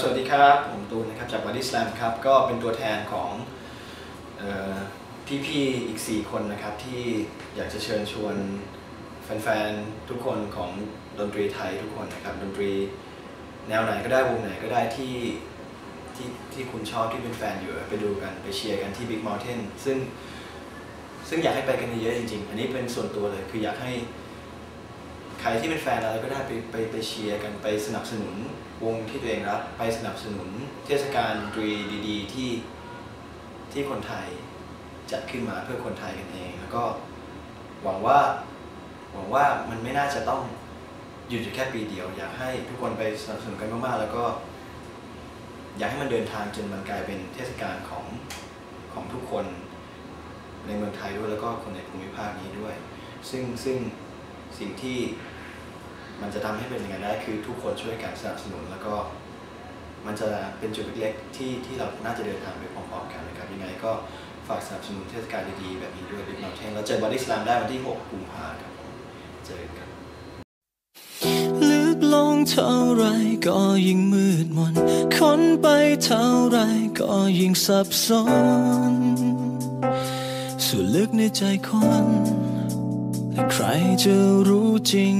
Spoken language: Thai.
สวัสดีครับ ผมตูนนะครับจาก Body Slam ครับก็เป็นตัวแทนของออพี่ๆอีก 4 คนนะครับที่อยากจะเชิญชวนแฟนๆ ทุกคนของดนตรีไทยทุกคนนะครับดนตรีแนวไหนก็ได้วงไหนก็ได้ที่ที่ที่คุณชอบที่เป็นแฟนอยู่ไปดูกันไปเชียร์กันที่ Big Mountain ซึ่งซึ่งอยากให้ไปกันเยอะจริงๆ อันนี้เป็นส่วนตัวเลยคืออยากให้ ใครที่เป็นแฟนอะไรก็ได้ไปไปไปเชียร์กันไปสนับสนุนวงที่ตัวเองรักไปสนับสนุนเทศกาลดนตรีดีๆ ที่ที่คนไทยจัดขึ้นมาเพื่อคนไทยกันเอง แล้วก็หวังว่าหวังว่ามันไม่น่าจะต้องหยุดอยู่แค่ปีเดียว อยากให้ทุกคนไปสนับสนุนกันมากๆ แล้วก็ อยากให้มันเดินทางจนมันกลายเป็นเทศกาลของของทุกคนในเมืองไทยด้วยแล้วก็คนในภูมิภาคนี้ด้วย ซึ่งซึ่ง สิ่งที่มันจะทำให้เป็นอย่างนั้นได้คือทุกคนช่วยกันสนับสนุน แล้วก็มันจะเป็นจุดเล็กๆที่ที่เราน่าจะเดินทางไปพร้อมๆกันนะครับยังไงก็ฝากสนับสนุนเทศกาลดีๆแบบนี้ด้วย Big Mountain แล้วเจอบอดี้ส a ลมได้วันที่ 6 กุมภาพันธ์ครับผมเจอกันลึกลงเท่าไรก็ยิ่งมืดมนค้นไปเท่าไรก็ยิ่งสับสนส่วนลึกในใจคน ใครจะรู้จริง